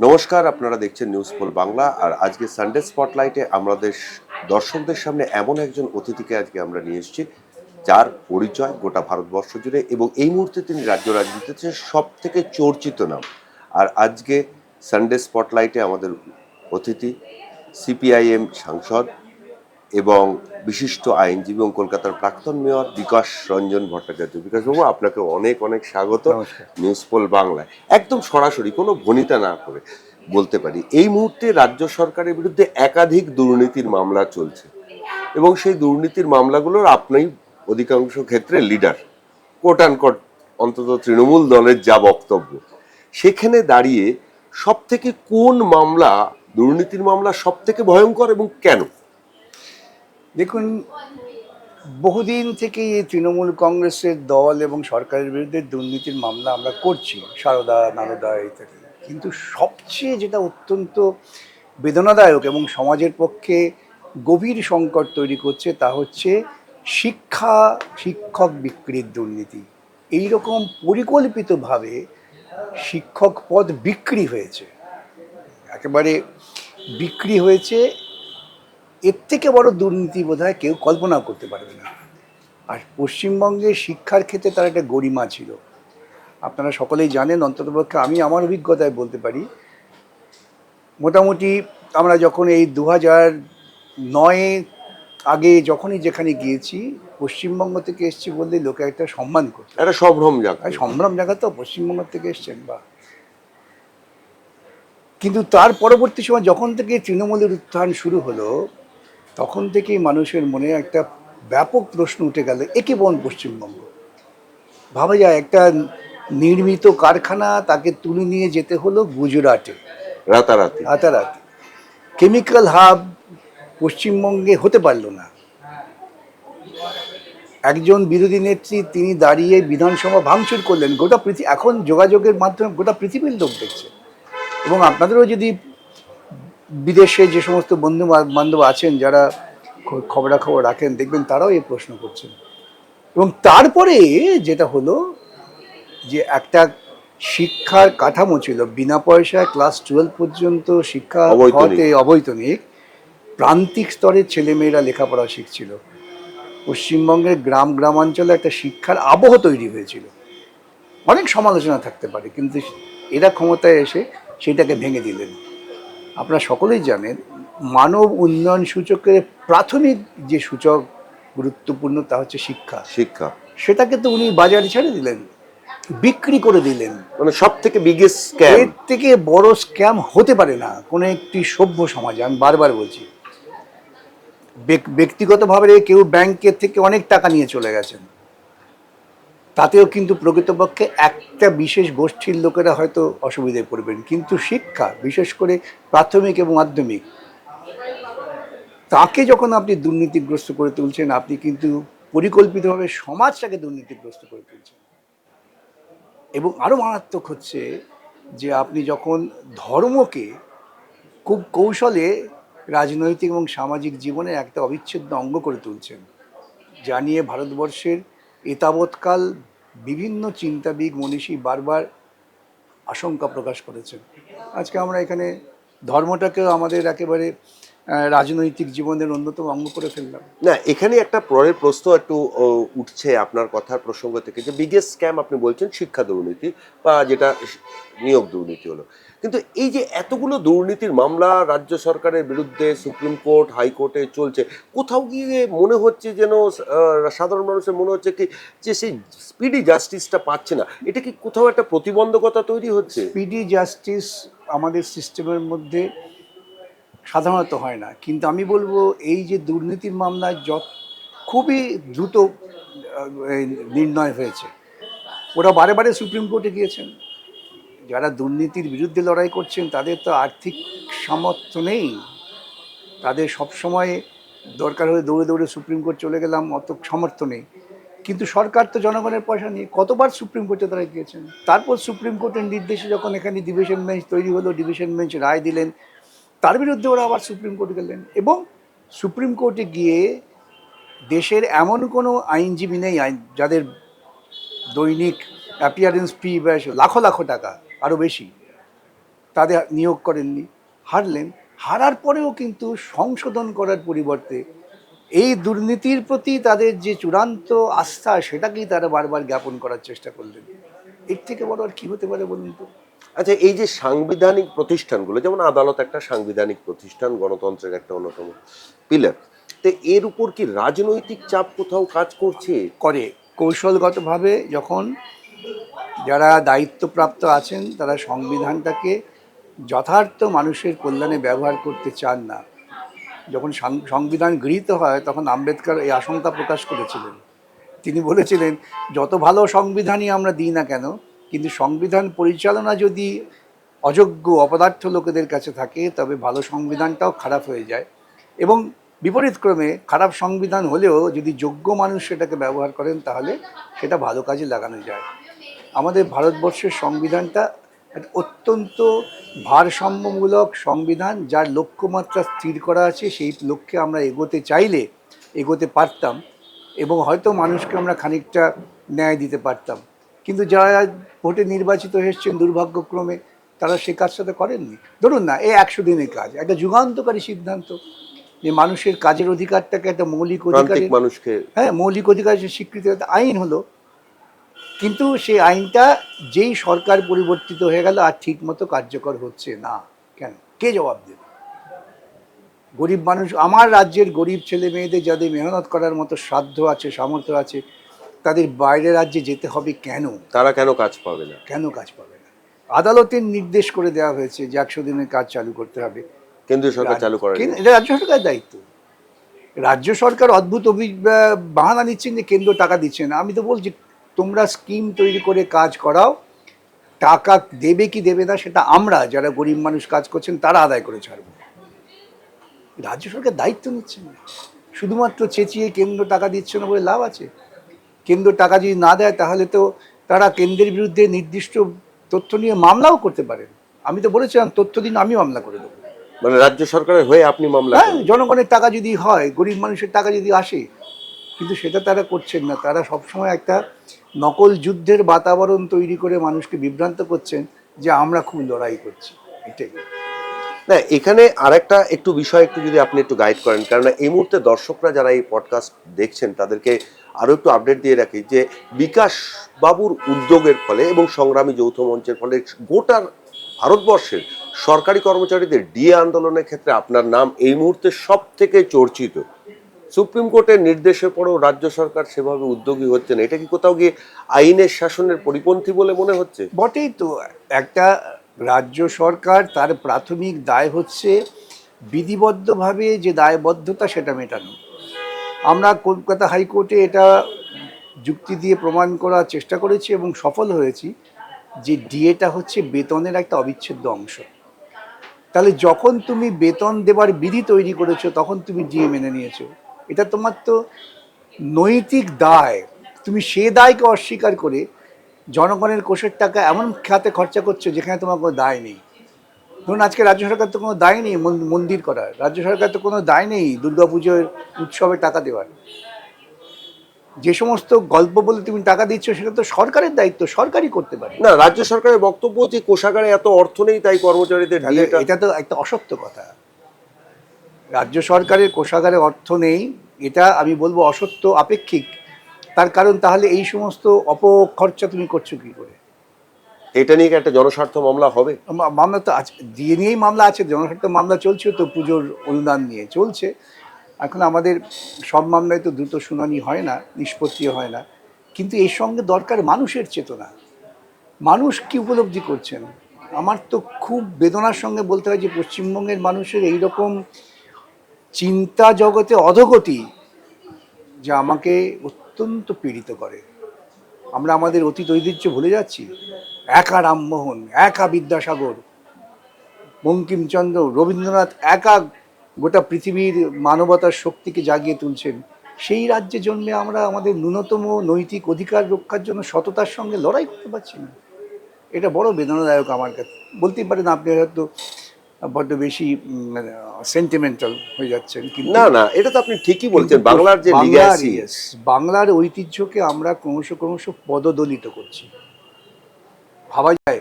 নমস্কার, আপনারা দেখছেন নিউজ পোল বাংলা আর আজকে সানডে স্পটলাইটে আমাদের দর্শকদের সামনে এমন একজন অতিথিকে আজকে আমরা নিয়ে এসেছি, যার পরিচয় গোটা ভারতবর্ষ জুড়ে এবং এই মুহূর্তে তিনি রাজ্য রাজনীতিতে সব থেকে চর্চিত নাম। আর আজকে সানডে স্পটলাইটে আমাদের অতিথি সিপিআইএম সাংসদ এবং বিশিষ্ট আইনজীবী এবং কলকাতার প্রাক্তন মেয়র বিকাশ রঞ্জন ভট্টাচার্য। বিকাশবাবু আপনাকে অনেক অনেক স্বাগত। নমস্কার। নিউজ পোল বাংলায়। একদম সরাসরি কোনো ভনিতা না করে বলতে পারি এই মুহূর্তে রাজ্য সরকারের বিরুদ্ধে একাধিক দুর্নীতির মামলা চলছে এবং সেই দুর্নীতির মামলাগুলোর আপনি অধিকাংশ ক্ষেত্রে লিডার কোট অ্যান্ড কোট অন্তত তৃণমূল দলের যা বক্তব্য। সেখানে দাঁড়িয়ে সব থেকে কোন মামলা দুর্নীতির মামলা সব থেকে ভয়ঙ্কর এবং কেন? দেখুন, বহুদিন থেকেই এই তৃণমূল কংগ্রেসের দল এবং সরকারের বিরুদ্ধে দুর্নীতির মামলা আমরা করছি, সারদা, নারদা ইত্যাদি। কিন্তু সবচেয়ে যেটা অত্যন্ত বেদনাদায়ক এবং সমাজের পক্ষে গভীর সংকট তৈরি করছে, তা হচ্ছে শিক্ষা, শিক্ষক বিক্রির দুর্নীতি। এই রকম পরিকল্পিতভাবে শিক্ষক পদ বিক্রি হয়েছে। একেবারে বিক্রি হয়েছে এর থেকে বড় দুর্নীতি বোধহয় কেউ কল্পনা করতে পারবে না। আর পশ্চিমবঙ্গে শিক্ষার ক্ষেত্রে তার একটা গরিমা ছিল। আপনারা সকলেই জানেন অন্ততপক্ষে আমি আমার অভিজ্ঞতায় বলতে পারি মোটামুটি আমরা যখন এই দু হাজার নয়ে আগে যখনই যেখানে গিয়েছি পশ্চিমবঙ্গ থেকে এসেছি বললে লোকে একটা সম্মান করতো। একটা সম্ভ্রম জায়গা সম্ভ্রম জায়গা তো পশ্চিমবঙ্গ থেকে এসছেন বা। কিন্তু তার পরবর্তী সময় যখন থেকে তৃণমূলের উত্থান শুরু হলো তখন থেকেই মানুষের মনে একটা ব্যাপক প্রশ্ন উঠে গেল একে বন পশ্চিমবঙ্গ? ভাবা যায় একটা নির্মিত কারখানা তাকে তুলে নিয়ে যেতে হলো গুজরাটে। রাতারাতি। রাতারাতি। কেমিক্যাল হাব পশ্চিমবঙ্গে হতে পারল না। একজন বিরোধী নেত্রী তিনি দাঁড়িয়ে বিধানসভা ভাঙচুর করলেন গোটা পৃথিবী এখন যোগাযোগের মাধ্যমে গোটা পৃথিবীর লোক দেখছে। এবং আপনাদেরও যদি বিদেশে যে সমস্ত বন্ধু বান্ধব আছেন যারা খবরাখবর রাখেন দেখবেন তারাও এই প্রশ্ন করছেন। এবং তারপরে যেটা হলো যে একটা শিক্ষার কাঠামো ছিল বিনা পয়সায় ক্লাস টুয়েলভ পর্যন্ত শিক্ষা। হতে অবৈতনিক প্রান্তিক স্তরের ছেলেমেয়েরা লেখাপড়া শিখছিল। পশ্চিমবঙ্গের গ্রাম গ্রামাঞ্চলে একটা শিক্ষার আবহ তৈরি হয়েছিল। অনেক সমালোচনা থাকতে পারে কিন্তু এরা ক্ষমতায় এসে সেটাকে ভেঙে দিলেন। আপনারা সকলেই জানেন মানব উন্নয়ন সূচকের প্রাথমিক যে সূচক গুরুত্বপূর্ণ তা হচ্ছে শিক্ষা। শিক্ষা। সেটাকে তো উনি বাজারে ছেড়ে দিলেন বিক্রি করে দিলেন। মানে সব থেকে বিগেস্ট স্ক্যাম এর থেকে বড় স্ক্যাম হতে পারে না কোনো একটি সভ্য সমাজে আমি বারবার বলছি। ব্যক- ব্যক্তিগতভাবে কেউ ব্যাংকের থেকে অনেক টাকা নিয়ে চলে গেছেন। তাতেও কিন্তু প্রকৃতপক্ষে একটা বিশেষ গোষ্ঠীর লোকেরা হয়তো অসুবিধায় পড়বেন। কিন্তু শিক্ষা, বিশেষ করে প্রাথমিক এবং মাধ্যমিক, তাকে যখন আপনি দুর্নীতিগ্রস্ত করে তুলছেন, আপনি কিন্তু পরিকল্পিতভাবে সমাজটাকে দুর্নীতিগ্রস্ত করে তুলছেন। এবং আরও মারাত্মক হচ্ছে যে আপনি যখন ধর্মকে খুব কৌশলে রাজনৈতিক এবং সামাজিক জীবনের একটা অবিচ্ছেদ্য অঙ্গ করে তুলছেন, যা নিয়ে ভারতবর্ষের এতাবৎকাল বিভিন্ন চিন্তাবিদ মনীষী বারবার আশঙ্কা প্রকাশ করেছেন। আজকে আমরা এখানে ধর্মটাকেও আমাদের একেবারে রাজনৈতিক জীবনের অন্যতম অঙ্গ করে ফেললাম। না, এখানে একটা পরের প্রশ্ন একটু উঠছে আপনার কথার প্রসঙ্গ থেকে যে বিগেস্ট স্ক্যাম আপনি বলছেন শিক্ষা দুর্নীতি বা যেটা নিয়োগ দুর্নীতি হলো। কিন্তু এই যে এতগুলো দুর্নীতির মামলা রাজ্য সরকারের বিরুদ্ধে, সুপ্রিম কোর্ট, হাইকোর্টে চলছে, কোথাও গিয়ে মনে হচ্ছে যেন সাধারণ মানুষের মনে হচ্ছে কি, যে সেই স্পিডি জাস্টিসটা পাচ্ছে না। এটা কি কোথাও একটা প্রতিবন্ধকতা তৈরি হচ্ছে? স্পিডি জাস্টিস আমাদের সিস্টেমের মধ্যে সাধারণত হয় না। কিন্তু আমি বলব, এই যে দুর্নীতির মামলায় যত, খুবই দ্রুত নির্ণয় হয়েছে। ওরা বারে বারে সুপ্রিম কোর্টে গিয়েছেন। যারা দুর্নীতির বিরুদ্ধে লড়াই করছেন, তাদের তো আর্থিক সামর্থ্য নেই। তাদের সবসময় দরকার হলে দৌড়ে দৌড়ে সুপ্রিম কোর্ট চলে গেলাম, অত সামর্থ্য নেই। কিন্তু সরকার তো জনগণের পয়সা নিয়ে কতবার সুপ্রিম কোর্টে তারা গিয়েছেন? তারপর সুপ্রিম কোর্টের নির্দেশে যখন এখানে ডিভিশন বেঞ্চ তৈরি হলো ডিভিশন বেঞ্চ রায় দিলেন, তার বিরুদ্ধে ওরা আবার সুপ্রিম কোর্টে গেলেন। এবং সুপ্রিম কোর্টে গিয়ে দেশের এমন কোনো আইনজীবী নেই যাদের দৈনিক অ্যাপিয়ারেন্স ফি লাখো লাখো টাকা। আরও বেশি। তাদের নিয়োগ করেননি। হারলেন। হারার পরেও কিন্তু সংশোধন করার পরিবর্তে এই দুর্নীতির প্রতি তাদের যে চূড়ান্ত আস্থা সেটাকেই তারা বারবার জ্ঞাপন করার চেষ্টা করলেন। এর থেকে বড় আর কী হতে পারে বলুন তো? আচ্ছা এই যে সাংবিধানিক প্রতিষ্ঠানগুলো যেমন আদালত একটা সাংবিধানিক প্রতিষ্ঠান গণতন্ত্রের একটা অন্যতম পিলার তো এর উপর কি রাজনৈতিক চাপ কোথাও কাজ করছে? করে। কৌশলগতভাবে যখন যারা দায়িত্বপ্রাপ্ত আছেন, তারা সংবিধানটাকে যথার্থ মানুষের কল্যাণে ব্যবহার করতে চান না। যখন সংবিধান গৃহীত হয়, তখন আম্বেদকর এই আশঙ্কা প্রকাশ করেছিলেন। তিনি বলেছিলেন, যত ভালো সংবিধানই আমরা দিই না কেন, কিন্তু সংবিধান পরিচালনা যদি অযোগ্য, অপদার্থ লোকেদের কাছে থাকে, তবে ভালো সংবিধানটাও খারাপ হয়ে যায়। এবং বিপরীত ক্রমে খারাপ সংবিধান হলেও যদি যোগ্য মানুষ সেটাকে ব্যবহার করেন, তাহলে সেটা ভালো কাজে লাগানো যায়। আমাদের ভারতবর্ষের সংবিধানটা একটা অত্যন্ত ভারসাম্যমূলক সংবিধান যার লক্ষ্যমাত্রা স্থির করা আছে সেই লক্ষ্যে আমরা এগোতে চাইলে এগোতে পারতাম এবং হয়তো মানুষকে আমরা খানিকটা ন্যায় দিতে পারতাম। কিন্তু যারা ভোটে নির্বাচিত এসেছেন দুর্ভাগ্যক্রমে তারা সে কাজটা তো করেননি। ধরুন না এই একশো দিনের কাজ একটা যুগান্তকারী সিদ্ধান্ত যে মানুষের কাজের অধিকারটাকে একটা মৌলিক অধিকার মানুষকে হ্যাঁ মৌলিক অধিকার স্বীকৃতি একটা আইন হলো কিন্তু সেই আইনটা যেই সরকার পরিবর্তিত হয়ে গেল আর ঠিক মতো কার্যকর হচ্ছে না কেন? কে জবাব দেবে? গরিব মানুষ আমার রাজ্যের গরিব ছেলে মেয়েদের যাদের মেহনত করার মতো সাধ্য আছে সামর্থ্য আছে তাদের বাইরে রাজ্যে যেতে হবে কেন? তারা কেন কাজ পাবে না? কেন কাজ পাবে না? আদালতের নির্দেশ করে দেওয়া হয়েছে যে একশো দিনের কাজ চালু করতে হবে। কেন্দ্রীয় সরকার চালু করে এটা রাজ্য সরকারের দায়িত্ব। রাজ্য সরকার অদ্ভুত অভি বাহানা নিচ্ছেন যে কেন্দ্র টাকা দিচ্ছে না। আমি তো বলছি তোমরা স্কিম তৈরি করে কাজ করাও। টাকা দেবে কি দেবে না সেটা আমরা যারা গরিব মানুষ কাজ করছেন তারা আদায় করে ছাড়বো। রাজ্য সরকার দায়িত্ব নিচ্ছে না। শুধুমাত্র চেঁচিয়ে কেন্দ্র টাকা দিচ্ছে না বলে লাভ আছে। কেন্দ্র টাকা যদি না দেয় তাহলে তো তারা কেন্দ্রের বিরুদ্ধে নির্দিষ্ট তথ্য নিয়ে মামলাও করতে পারেন। আমি তো বলেছিলাম তথ্য দিন আমি মামলা করে দেবো। মানে রাজ্য সরকারের হয়ে আপনি মামলা হ্যাঁ জনগণের টাকা যদি হয় গরিব মানুষের টাকা যদি আসে কিন্তু সেটা তারা করছেন না। তারা সবসময় একটা নকল যুদ্ধের বাতাবরণ তৈরি করে মানুষকে বিভ্রান্ত করছেন যে আমরা খুব লড়াই করছি। এটাই। না, এখানে আরেকটা একটু বিষয় একটু যদি আপনি একটু গাইড করেন কারণ এই মুহূর্তে দর্শকরা যারা এই পডকাস্ট দেখছেন, তাদেরকে আরও একটু আপডেট দিয়ে রাখি যে বিকাশ বাবুর উদ্যোগের ফলে এবং সংগ্রামী যৌথ মঞ্চের ফলে গোটার ভারতবর্ষের সরকারি কর্মচারীদের ডিএ আন্দোলনের ক্ষেত্রে আপনার নাম এই মুহূর্তে সব থেকে চর্চিত। সুপ্রিম কোর্টের নির্দেশের পরেও রাজ্য সরকার সেভাবে উদ্যোগী হচ্ছে না। এটা কি কোথাও গিয়ে আইনের শাসনের পরিপন্থী বলে মনে হচ্ছে? বটেই তো। একটা রাজ্য সরকার তার প্রাথমিক দায় হচ্ছে বিধিবদ্ধভাবে যে দায়বদ্ধতা সেটা মেটানো। আমরা কলকাতা হাইকোর্টে এটা যুক্তি দিয়ে প্রমাণ করার চেষ্টা করেছি এবং সফল হয়েছি যে ডিএটা হচ্ছে বেতনের একটা অবিচ্ছেদ্য অংশ। তাহলে যখন তুমি বেতন দেবার বিধি তৈরি করেছ, তখন তুমি ডিএ মেনে নিয়েছো। এটা তোমার তো নৈতিক দায়। তুমি সে দায়কে অস্বীকার করে জনগণের কোষের টাকা এমন খাতে খরচা করছ যেখানে তোমার কোনো দায় নেই। ধরুন আজকে রাজ্য সরকার তো কোনো দায় নেই মন- মন্দির করার। রাজ্য সরকার তো কোনো দায় নেই দুর্গাপুজোর উৎসবে টাকা দেওয়ার। যে সমস্ত গল্প বলে তুমি টাকা দিচ্ছ সেটা তো সরকারের দায়িত্ব সরকারই করতে পারে। না রাজ্য সরকারের বক্তব্য যে কোষাগারে এত অর্থ নেই তাই কর্মচারীদের এটা তো একটা অসত্য কথা। রাজ্য সরকারের কোষাগারে অর্থ নেই এটা আমি বলব অসত্য আপেক্ষিক। তার কারণ তাহলে এই সমস্ত অপখরচা তুমি করছ কি করে? এটা নিয়ে একটা জনস্বার্থ মামলা হবে? মামলা তো আছে দিয়ে নিয়েই মামলা আছে জনস্বার্থ মামলা চলছে তো পুজোর অনুদান নিয়ে চলছে। এখন আমাদের সব মামলায় তো দ্রুত শুনানি হয় না নিষ্পত্তি হয় না। কিন্তু এর সঙ্গে দরকার মানুষের চেতনা। মানুষ কি উপলব্ধি করছেন? আমার তো খুব বেদনার সঙ্গে বলতে হয় যে পশ্চিমবঙ্গের মানুষের এই রকম চিন্তা জগতে অধগতি যা আমাকে অত্যন্ত পীড়িত করে। আমরা আমাদের অতীত ঐতিহ্য ভুলে যাচ্ছি। একা রামমোহন, একা বিদ্যাসাগর, বঙ্কিমচন্দ্র, রবীন্দ্রনাথ একা গোটা পৃথিবীর মানবতার শক্তিকে জাগিয়ে তুলছেন। সেই রাজ্যে জন্মে আমরা আমাদের ন্যূনতম নৈতিক অধিকার রক্ষার জন্য সততার সঙ্গে লড়াই করতে পারছি না। এটা বড় বেদনাদায়ক আমার কাছে। বলতেই পারেন আপনি হয়তো বড্ড বেশি সেন্টিমেন্টাল হয়ে যাচ্ছেন কিন্তু না না এটা তো আপনি ঠিকই বলছেন বাংলার যে লিগ্যাসি বাংলার ঐতিহ্যকে আমরা ক্রমশ ক্রমশ পদদলিত করছি। ভাবা যায়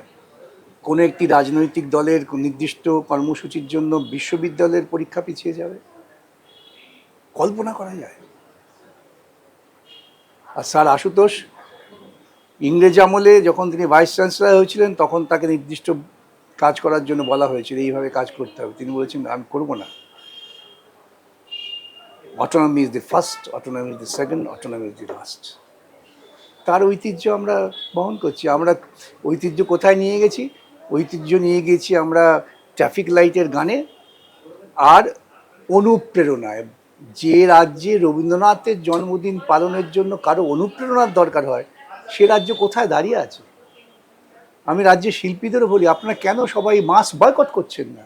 কোনো একটি রাজনৈতিক দলের নির্দিষ্ট কর্মসূচির জন্য বিশ্ববিদ্যালয়ের পরীক্ষা পিছিয়ে যাবে? কল্পনা করা যায়। আর স্যার আশুতোষ ইংরেজ আমলে যখন তিনি ভাইস চ্যান্সেলর হয়েছিলেন তখন তাকে নির্দিষ্ট কাজ করার জন্য বলা হয়েছিল, এইভাবে কাজ করতে হবে। তিনি বলেছেন, আমি করব না। Autonomy is the first autonomy is the second autonomy is the last তার ঐতিহ্য আমরা বহন করছি। আমরা ঐতিহ্য কোথায় নিয়ে গেছি? ঐতিহ্য নিয়ে গেছি আমরা ট্রাফিক লাইটের গানে আর অনুপ্রেরণায়। যে রাজ্যে রবীন্দ্রনাথের জন্মদিন পালনের জন্য কারও অনুপ্রেরণার দরকার হয়, সে রাজ্য কোথায় দাঁড়িয়ে আছে? আমি রাজ্যের শিল্পীদেরও বলি, আপনারা কেন সবাই মাস বয়কট করছেন না?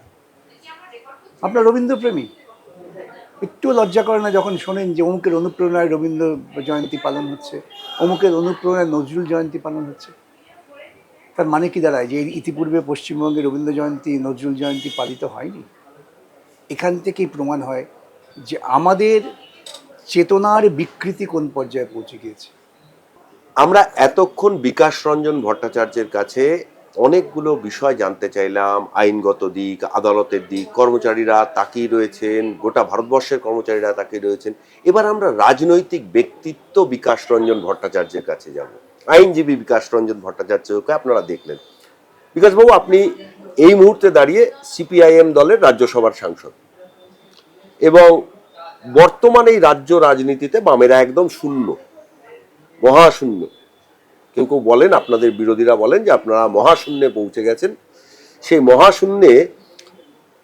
আপনার রবীন্দ্রপ্রেমী। একটু লজ্জা করে না যখন শোনেন যে অমুকের অনুপ্রেরণায় রবীন্দ্র জয়ন্তী পালন হচ্ছে, অমুকের অনুপ্রেরণায় নজরুল জয়ন্তী পালন হচ্ছে। তার মানে কি দাঁড়ায় যে ইতিপূর্বে পশ্চিমবঙ্গে রবীন্দ্র জয়ন্তী, নজরুল জয়ন্তী পালিত হয়নি? এখান থেকেই প্রমাণ হয় যে আমাদের চেতনার বিকৃতি কোন পর্যায়ে পৌঁছে গিয়েছে। আমরা এতক্ষণ বিকাশ রঞ্জন ভট্টাচার্যের কাছে অনেকগুলো বিষয় জানতে চাইলাম, আইনগত দিক, আদালতের দিক, কর্মচারীরা তাকিয়ে রয়েছেন, গোটা ভারতবর্ষের কর্মচারীরা তাকিয়ে রয়েছেন। এবার আমরা রাজনৈতিক ব্যক্তিত্ব বিকাশ রঞ্জন ভট্টাচার্যের কাছে যাব। আইনজীবী বিকাশ রঞ্জন ভট্টাচার্যকে আপনারা দেখলেন। বিকাশবাবু, আপনি এই মুহূর্তে দাঁড়িয়ে সিপিআইএম দলের রাজ্যসভার সাংসদ। এবং বর্তমানে এই রাজ্য রাজনীতিতে বামেরা একদম শূন্য। মহাশূন্য। কেউ কেউ বলেন, আপনাদের বিরোধীরা বলেন যে আপনারা মহাশূন্যে পৌঁছে গেছেন। সেই মহাশূন্যে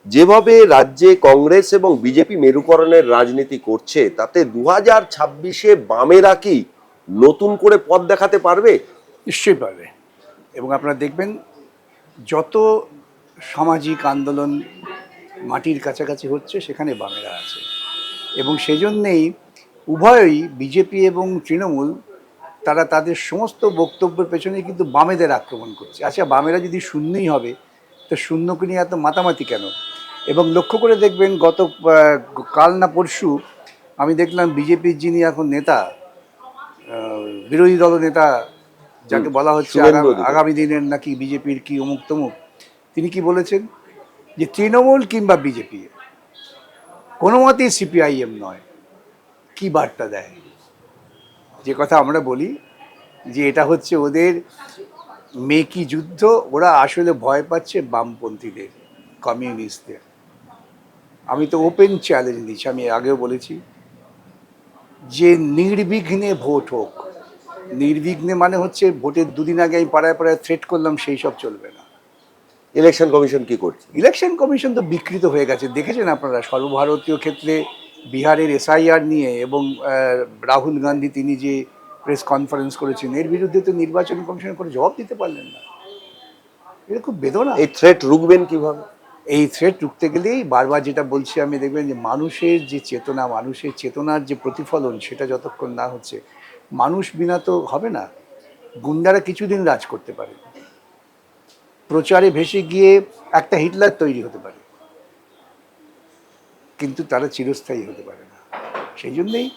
যেভাবে রাজ্যে কংগ্রেস এবং বিজেপি মেরুকরণের রাজনীতি করছে, তাতে দু হাজার ছাব্বিশে বামেরা কি নতুন করে পথ দেখাতে পারবে? নিশ্চয়ই পারবে। এবং আপনারা দেখবেন, যত সামাজিক আন্দোলন মাটির কাছাকাছি হচ্ছে, সেখানে বামেরা আছে। এবং সেজন্যেই উভয়ই বিজেপি এবং তৃণমূল তারা তাদের সমস্ত বক্তব্যের পেছনে কিন্তু বামেদের আক্রমণ করছে। আচ্ছা বামেরা যদি শূন্যই হবে তো শূন্যকে নিয়ে এত মাতামাতি কেন? এবং লক্ষ্য করে দেখবেন গত কাল না পরশু আমি দেখলাম বিজেপির যিনি এখন নেতা বিরোধী দল নেতা যাকে বলা হচ্ছে আগামী- আগামী দিনের নাকি বিজেপির কি অমুক তমুক তিনি কি বলেছেন? যে তৃণমূল কিংবা বিজেপি কোনো মতেই সিপিআইএম নয়। কি বার্তা দেয়? যে কথা আমরা বলি যে এটা হচ্ছে ওদের মেকি যুদ্ধ ওরা আসলে ভয় পাচ্ছে বামপন্থীদের কমিউনিস্টদের। আমি তো ওপেন চ্যালেঞ্জ দিচ্ছি আমি আগেও বলেছি যে নির্বিঘ্নে ভোট হোক নির্বিঘ্নে মানে হচ্ছে ভোটের দুদিন আগে আমি পাড়ায় পাড়ায় থ্রেট করলাম সেই সব চলবে না। ইলেকশন কমিশন কি করছে? ইলেকশন কমিশন তো বিকৃত হয়ে গেছে দেখেছেন আপনারা সর্বভারতীয় ক্ষেত্রে বিহারের এসআইআর নিয়ে এবং রাহুল গান্ধী তিনি যে প্রেস কনফারেন্স করেছেন এর বিরুদ্ধে তো নির্বাচন কমিশন করে জবাব দিতে পারলেন না। এটা খুব বেদনা। এই থ্রেট রুখবেন কীভাবে? এই থ্রেট রুখতে গেলেই বারবার যেটা বলছি আমি দেখবেন যে মানুষের যে চেতনা মানুষের চেতনার যে প্রতিফলন সেটা যতক্ষণ না হচ্ছে মানুষ বিনা তো হবে না। গুন্ডারা কিছুদিন রাজ করতে পারে। প্রচারে ভেসে গিয়ে একটা হিটলার তৈরি হতে পারে। কিন্তু তারা চিরস্থায়ী হতে পারে না। সেই জন্যই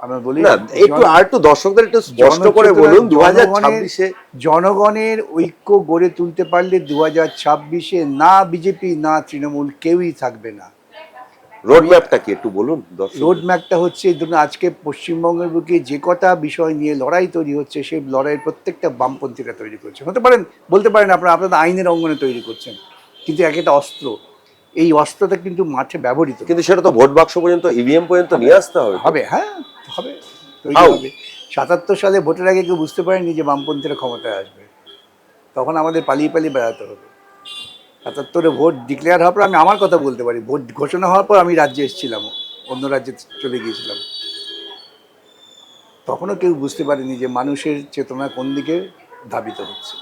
আমরা বলি একটু আর একটু দর্শকদের একটু স্পষ্ট করে বলুন দু হাজার জনগণের- ঐক্য গড়ে তুলতে পারলে দু হাজার ছাব্বিশে না বিজেপি না তৃণমূল কেউই থাকবে না। রোড ম্যাপটা কি একটু বলুন দর্শক রোড ম্যাপটা হচ্ছে ধরুন আজকে পশ্চিমবঙ্গের বুকে যে কটা বিষয় নিয়ে লড়াই তৈরি হচ্ছে সেই লড়াইয়ের প্রত্যেকটা বামপন্থীরা তৈরি করছে। হতে পারেন বলতে পারেন আপনারা আপনাদের আইনের অঙ্গনে তৈরি করছেন কিন্তু এক একটা অস্ত্র। এই অস্ত্রটা কিন্তু মাঠে ব্যবহৃত কিন্তু সেটা তো ভোট বাক্স পর্যন্ত ইভিএম পর্যন্ত নিয়ে আসতে হবে। হবে হ্যাঁ হবে হবে। সাতাত্তর সালে ভোটের আগে কেউ বুঝতে পারেনি যে বামপন্থীরা ক্ষমতায় আসবে। তখন আমাদের পালিয়ে পালিয়ে বেড়াতে হবে। সাতাত্তরে ভোট ডিক্লেয়ার হওয়ার পর আমি আমার কথা বলতে পারি। ভোট ঘোষণা হওয়ার পর আমি রাজ্যে এসেছিলাম অন্য রাজ্যে চলে গিয়েছিলাম। তখনও কেউ বুঝতে পারেনি যে মানুষের চেতনা কোন দিকে ধাবিত হচ্ছে।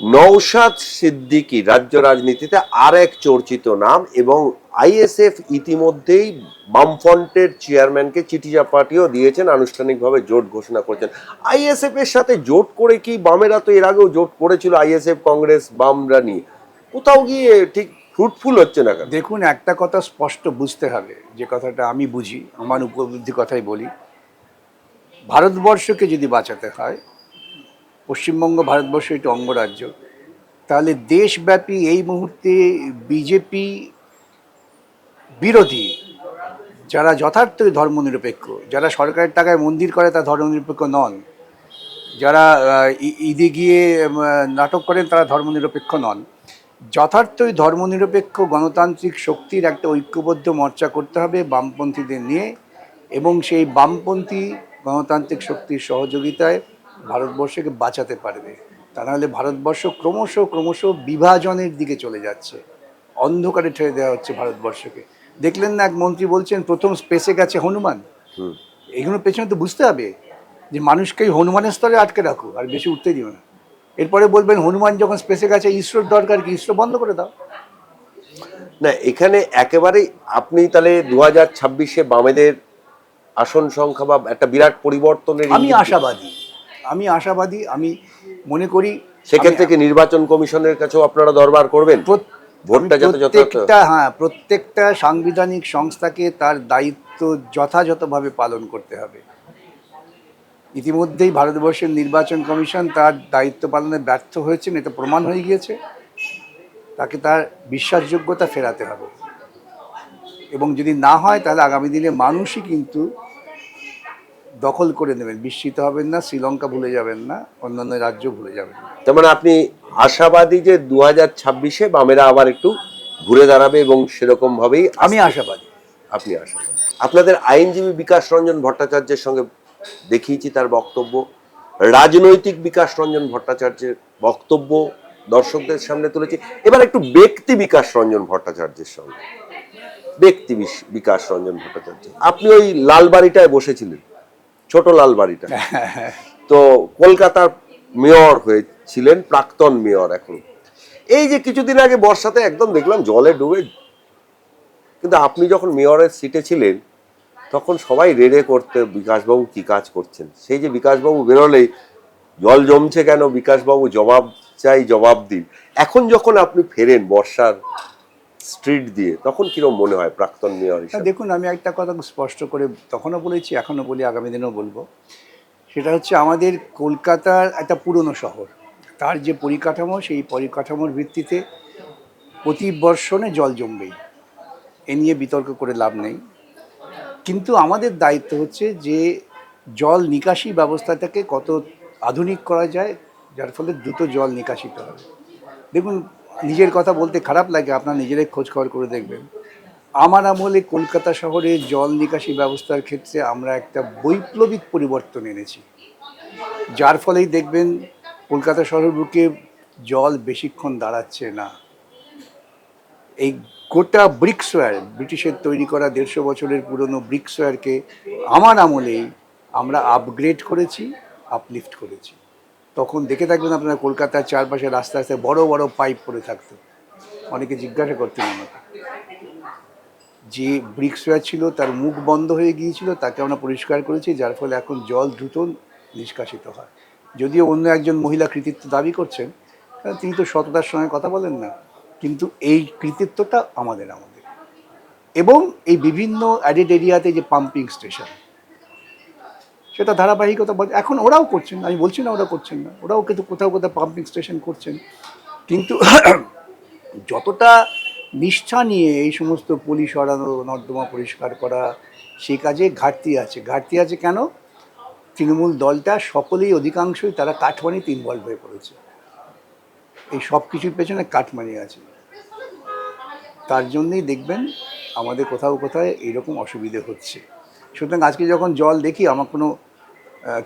নৌশাদ সিদ্দিকী রাজ্য রাজনীতিতে আর এক চর্চিত নাম এবং আইএসএফ ইতিমধ্যেই বামফ্রন্টের চেয়ারম্যানকে চিঠি পাঠিয়েও দিয়েছেন, আনুষ্ঠানিকভাবে জোট ঘোষণা করেছেন। আইএসএফ এর সাথে জোট করে কি বামেরা তো এর আগেও জোট করেছিল, আইএসএফ, কংগ্রেস, বামরা নিয়ে? কোথাও গিয়ে ঠিক ফ্রুটফুল হচ্ছে না দেখুন, একটা কথা স্পষ্ট বুঝতে হবে, যে কথাটা আমি বুঝি, আমার উপলব্ধি কথাই বলি। ভারতবর্ষকে যদি বাঁচাতে হয় পশ্চিমবঙ্গ, ভারতবর্ষ একটি অঙ্গরাজ্য। তাহলে দেশব্যাপী এই মুহূর্তে বিজেপি বিরোধী, যারা যথার্থই ধর্মনিরপেক্ষ, যারা সরকারের টাকায় মন্দির করে তা ধর্মনিরপেক্ষ নন, যারা ঈদে গিয়ে নাটক করেন তারা ধর্মনিরপেক্ষ নন। যথার্থই ধর্মনিরপেক্ষ গণতান্ত্রিক শক্তির একটা ঐক্যবদ্ধ মর্চা করতে হবে বামপন্থীদের নিয়ে এবং সেই বামপন্থী গণতান্ত্রিক শক্তির সহযোগিতায় ভারতবর্ষকে বাঁচাতে পারবে। তা নাহলে ভারতবর্ষ ক্রমশ ক্রমশ বিভাজনের দিকে চলে যাচ্ছে। অন্ধকারে ঠেলে দেওয়া হচ্ছে ভারতবর্ষকে। দেখলেন না এক মন্ত্রী বলছেন প্রথম স্পেসে গেছে হনুমান। হুম। এগুলোর পেছনে তো বুঝতে হবে যে মানুষকে হনুমানের স্তরে আটকে রাখো আর বেশি উঠতে দিও না। এরপরে বলবেন হনুমান যখন স্পেসে গেছে ইসরোর দরকার কি? ইসরো বন্ধ করে দাও। না এখানে একেবারেই আপনি তাহলে দু হাজার ছাব্বিশে বামেদের আসন সংখ্যা বা একটা বিরাট পরিবর্তনের আমি আশাবাদী। আমি আশাবাদী আমি মনে করি সেক্ষেত্রে কি নির্বাচন কমিশনের কাছেও আপনারা দরবার করবেন? প্রত্যেকটা হ্যাঁ প্রত্যেকটা সাংবিধানিক সংস্থাকে তার দায়িত্ব যথাযথভাবে পালন করতে হবে। ইতিমধ্যেই ভারতবর্ষের নির্বাচন কমিশন তার দায়িত্ব পালনে ব্যর্থ হয়েছেন এটা প্রমাণ হয়ে গিয়েছে। তাকে তার বিশ্বাসযোগ্যতা ফেরাতে হবে। এবং যদি না হয় তাহলে আগামী দিনে মানুষই কিন্তু দখল করে নেবেন বিস্মিত হবেন না শ্রীলঙ্কা ভুলে যাবেন না অন্যান্য রাজ্য ভুলে যাবেন। তার মানে আপনি আশাবাদী যে দু হাজার ছাব্বিশে বামেরা আবার একটু ঘুরে দাঁড়াবে এবং সেরকম ভাবেই আমি আশাবাদী। আপনি আশাবাদী। আপনাদের আইনজীবী বিকাশ রঞ্জন ভট্টাচার্যের সঙ্গে দেখিয়েছি তার বক্তব্য। রাজনৈতিক বিকাশ রঞ্জন ভট্টাচার্যের বক্তব্য দর্শকদের সামনে তুলেছি। এবার একটু ব্যক্তি বিকাশ রঞ্জন ভট্টাচার্যের সঙ্গে। ব্যক্তি বিকাশ রঞ্জন ভট্টাচার্য আপনি ওই লালবাড়িটায় বসেছিলেন। ছোট লাল বাড়িটা তো কলকাতার মেয়র হয়েছিলেন, প্রাক্তন মেয়র এখন। এই যে কিছুদিন আগে বর্ষাতে একদম দেখলাম জলে ডুবে, কিন্তু আপনি যখন মেয়রের সিটে ছিলেন, তখন সবাই রেড়ে করতে বিকাশবাবু কি কাজ করছেন? সেই যে বিকাশবাবু বেরোলেই জল জমছে কেন? বিকাশবাবু জবাব চাই, জবাব দিন। এখন যখন আপনি ফেরেন বর্ষার স্ট্রিট দিয়ে তখন কিরম মনে হয় প্রাক্তন মেয়র হিসেবে? দেখুন আমি একটা কথা স্পষ্ট করে তখনও বলেছি এখনও বলি আগামী দিনেও বলব। সেটা হচ্ছে আমাদের কলকাতার একটা পুরনো শহর। তার যে পরিকাঠামো সেই পরিকাঠামোর ভিত্তিতে প্রতি বর্ষণে জল জমবেই। এ নিয়ে বিতর্ক করে লাভ নেই। কিন্তু আমাদের দায়িত্ব হচ্ছে যে জল নিকাশি ব্যবস্থাটাকে কত আধুনিক করা যায় যার ফলে দ্রুত জল নিকাশিত হবে। দেখুন নিজের কথা বলতে খারাপ লাগে, আপনার নিজেরাই খোঁজ খবর করে দেখবেন। আমার আমলে কলকাতা শহরে জল নিকাশি ব্যবস্থার ক্ষেত্রে আমরা একটা বৈপ্লবিক পরিবর্তন এনেছি। যার ফলেই দেখবেন কলকাতা শহরের বুকে জল বেশিক্ষণ দাঁড়াচ্ছে না। এই গোটা ব্রিক্সওয়্যার, ব্রিটিশের তৈরি করা দেড়শো বছরের পুরনো ব্রিক্সওয়্যারকে আমার আমলেই আমরা আপগ্রেড করেছি আপলিফট করেছি। তখন দেখে থাকবেন আপনারা কলকাতার চারপাশে রাস্তা রাস্তায় বড় বড় পাইপ পড়ে থাকতো। অনেকে জিজ্ঞাসা করতেন আমাকে। যে ব্রিক্সওয়্যার ছিল, তার মুখ বন্ধ হয়ে গিয়েছিল, তাকে আমরা পরিষ্কার করেছি, যার ফলে এখন জল দ্রুত নিষ্কাশিত হয়। যদিও অন্য একজন মহিলা কৃতিত্ব দাবি করছেন তিনি তো সততার সঙ্গে কথা বলেন না, কিন্তু এই কৃতিত্বটা আমাদের আমাদের। এবং এই বিভিন্ন অ্যাডেড এরিয়াতে যে পাম্পিং স্টেশন সেটা ধারাবাহিকতা এখন ওরাও করছেন, আমি বলছি না ওরা করছেন না, ওরাও কিন্তু কোথাও কোথাও পাম্পিং স্টেশন করছেন। কিন্তু যতটা নিষ্ঠা নিয়ে এই সমস্ত পলি সরানো নর্দমা পরিষ্কার করা, সে কাজে ঘাটতি আছে। ঘাটতি আছে কেন? তৃণমূল দলটা সকলেই অধিকাংশই তারা কাঠমানিতে ইনভলভ হয়ে পড়েছে। এই সব কিছুর পেছনে কাঠমানি আছে। তার জন্যই দেখবেন আমাদের কোথাও কোথায় এরকম অসুবিধে হচ্ছে। সুতরাং আজকে যখন জল দেখি আমার কোনো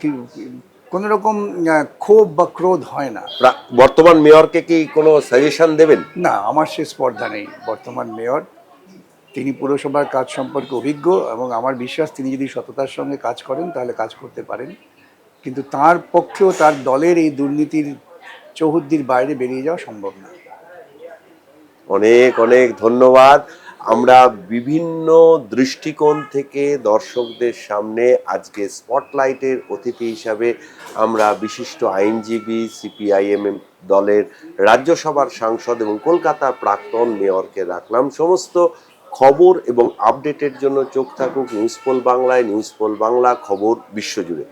কি কোনো রকম ক্ষোভ বা ক্রোধ হয় না। বর্তমান মেয়রকে কি কোনো সাজেশন দেবেন? না আমার সে স্পর্ধা নেই। বর্তমান মেয়র তিনি পুরসভার কাজ সম্পর্কে অভিজ্ঞ এবং আমার বিশ্বাস তিনি যদি সততার সঙ্গে কাজ করেন তাহলে কাজ করতে পারেন। কিন্তু তার পক্ষেও তার দলের এই দুর্নীতির চৌহদ্দির বাইরে বেরিয়ে যাওয়া সম্ভব না। অনেক অনেক ধন্যবাদ। আমরা বিভিন্ন দৃষ্টিকোণ থেকে দর্শকদের সামনে আজকে স্পটলাইটের অতিথি হিসাবে আমরা বিশিষ্ট আইনজীবী, সিপিআইএম দলের রাজ্যসভার সাংসদ এবং কলকাতার প্রাক্তন মেয়রকে রাখলাম। সমস্ত খবর এবং আপডেটের জন্য চোখ থাকুক নিউজ পোল বাংলায়, নিউজ পোল বাংলা খবর বিশ্বজুড়ে।